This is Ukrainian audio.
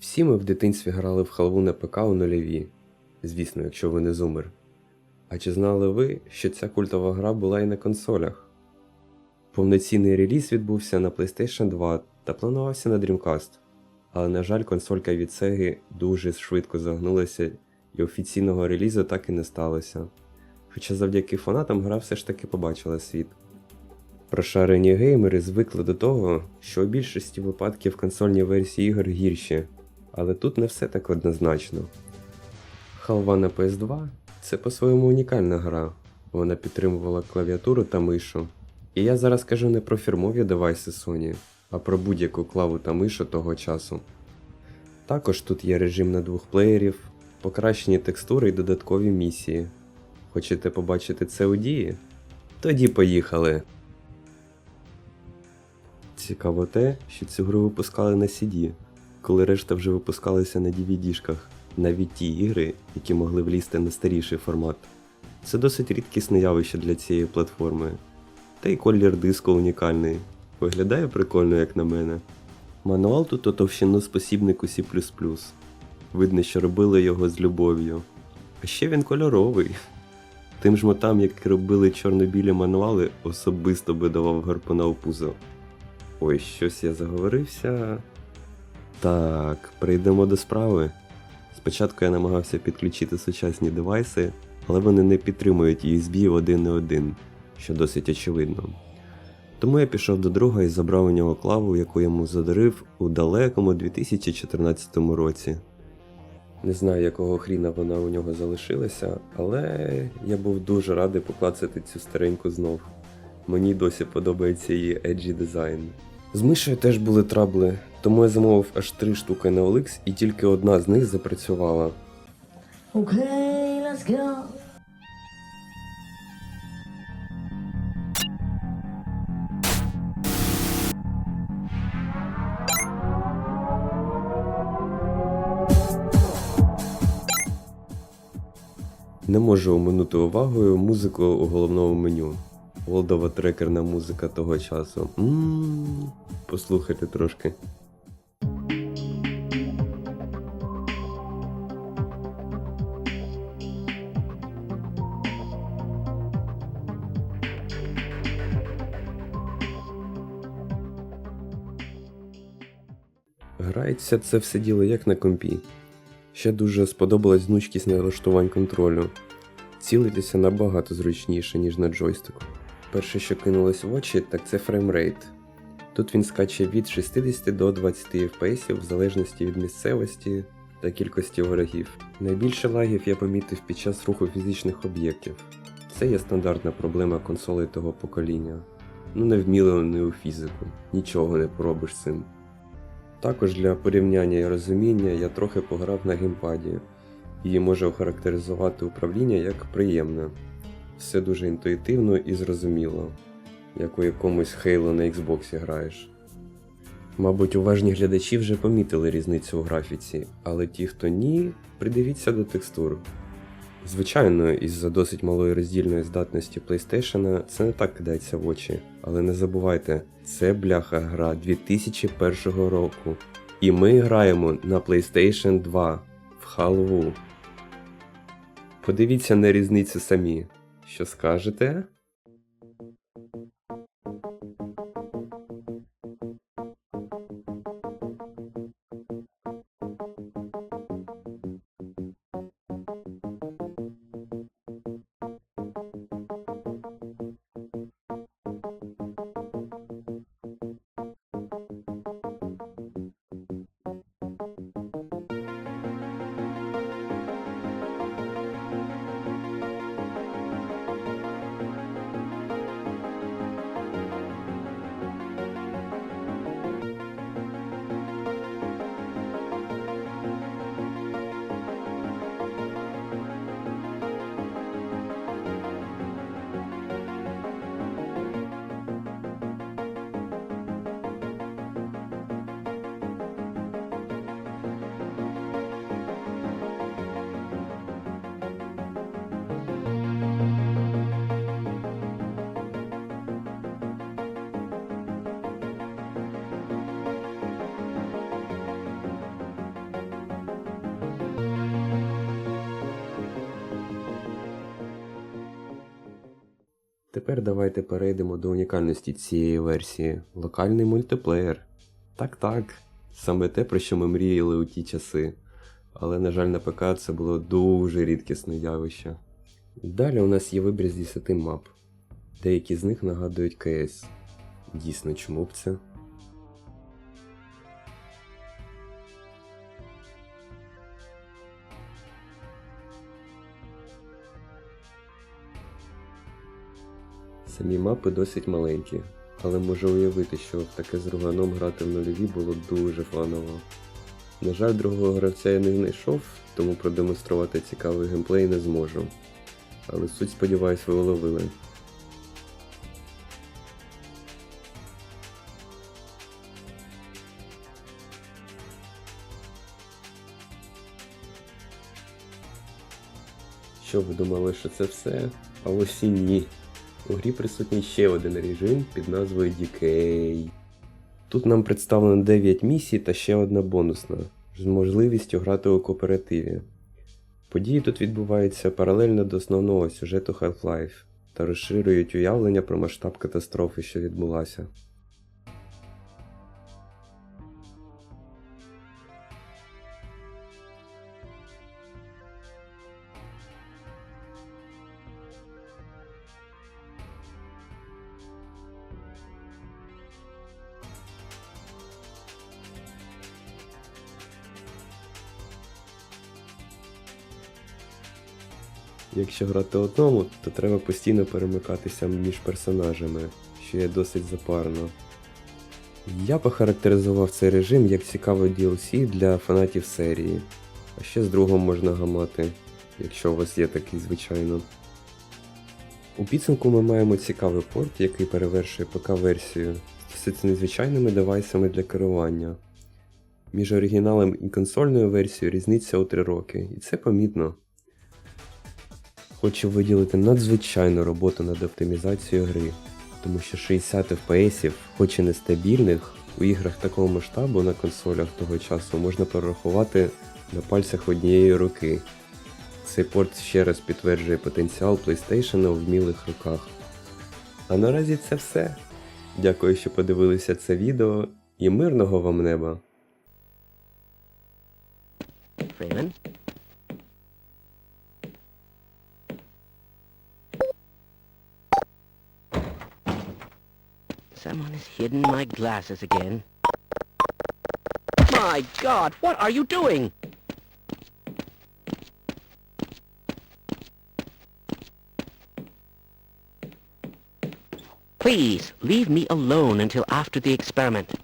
Всі ми в дитинстві грали в халву на ПК у нульові. Звісно, якщо ви не зумер. А чи знали ви, що ця культова гра була і на консолях? Повноцінний реліз відбувся на PlayStation 2 та планувався на Dreamcast. Але, на жаль, консолька від Sega дуже швидко загнулася і офіційного релізу так і не сталося. Хоча завдяки фанатам гра все ж таки побачила світ. Прошарені геймери звикли до того, що у більшості випадків консольні версії ігор гірші, але тут не все так однозначно. Халва на PS2 це по-своєму унікальна гра, вона підтримувала клавіатуру та мишу. І я зараз кажу не про фірмові девайси Sony, а про будь-яку клаву та мишу того часу. Також тут є режим на двох плеєрів, покращені текстури і додаткові місії. Хочете побачити це у дії? Тоді поїхали! Цікаво те, що цю гру випускали на CD, коли решта вже випускалися на DVD-шках, навіть ті ігри, які могли влізти на старіший формат. Це досить рідкісне явище для цієї платформи. Та й колір диску унікальний. Виглядає прикольно, як на мене. Мануал тут у товщину спосібнику C. Видно, що робили його з любов'ю. А ще він кольоровий. Тим жмотам, як робили чорно-білі мануали, особисто би давав гарпуна у пузо. Ой, щось я заговорився. Так, перейдемо до справи. Спочатку я намагався підключити сучасні девайси, але вони не підтримують USB на один, що досить очевидно. Тому я пішов до друга і забрав у нього клаву, яку йому задарив у далекому 2014 році. Не знаю, якого хріна вона у нього залишилася, але я був дуже радий поклацати цю стареньку знов. Мені досі подобається її еджі дизайн. З мишею теж були трабли, тому я замовив аж три штуки на OLX і тільки одна з них запрацювала. Okay, let's go. Не можу оминути увагою музику у головному меню. Олдова трекерна музика того часу. Ммм, послухайте трошки. Грається це все діло як на компі. Ще дуже сподобалась гнучкість налаштувань контролю. Цілитися набагато зручніше, ніж на джойстику. Перше, що кинулось в очі, так це фреймрейт. Тут він скаче від 60 до 20 FPS в залежності від місцевості та кількості ворогів. Найбільше лагів я помітив під час руху фізичних об'єктів. Це є стандартна проблема консолей того покоління. Ну не вміли вони у фізику, нічого не поробиш з цим. Також для порівняння і розуміння я трохи пограв на геймпаді і можу охарактеризувати управління як приємне. Все дуже інтуїтивно і зрозуміло, як у якомусь Halo на Xbox граєш. Мабуть, уважні глядачі вже помітили різницю у графіці, але ті, хто ні, придивіться до текстур. Звичайно, із-за досить малої роздільної здатності PlayStation це не так кидається в очі, але не забувайте, це бляха гра 2001 року. І ми граємо на PlayStation 2 в халву. Подивіться на різницю самі. Що скажете? Тепер давайте перейдемо до унікальності цієї версії локальний мультиплеєр. Так так, саме те, про що ми мріяли у ті часи. Але, на жаль, на ПК це було дуже рідкісне явище. Далі у нас є вибір з 10 мап. Деякі з них нагадують КС. Дійсно, чому б це? Самі мапи досить маленькі, але можу уявити, що в таке з руганом грати в нульові було дуже фаново. На жаль, другого гравця я не знайшов, тому продемонструвати цікавий геймплей не зможу. Але суть сподіваюсь ви уловили. Що ви думали, що це все? А ось і ні. У грі присутній ще один режим під назвою Decay. Тут нам представлено 9 місій та ще одна бонусна з можливістю грати у кооперативі. Події тут відбуваються паралельно до основного сюжету Half-Life та розширюють уявлення про масштаб катастрофи, що відбулася. Якщо грати одному, то треба постійно перемикатися між персонажами, що є досить запарно. Я похарактеризував цей режим як цікавий DLC для фанатів серії, а ще з другом можна гамати, якщо у вас є такий, звичайно. У підсумку ми маємо цікавий порт, який перевершує ПК-версію з досить незвичайними девайсами для керування. Між оригіналом і консольною версією різниця у 3 роки, і це помітно. Хочу виділити надзвичайну роботу над оптимізацією гри, тому що 60 FPS, хоч і нестабільних, у іграх такого масштабу на консолях того часу можна перерахувати на пальцях однієї руки. Цей порт ще раз підтверджує потенціал PlayStation у вмілих руках. А наразі це все. Дякую, що подивилися це відео і мирного вам неба! Freeman? Someone has hidden my glasses again. My God, what are you doing? Please, leave me alone until after the experiment.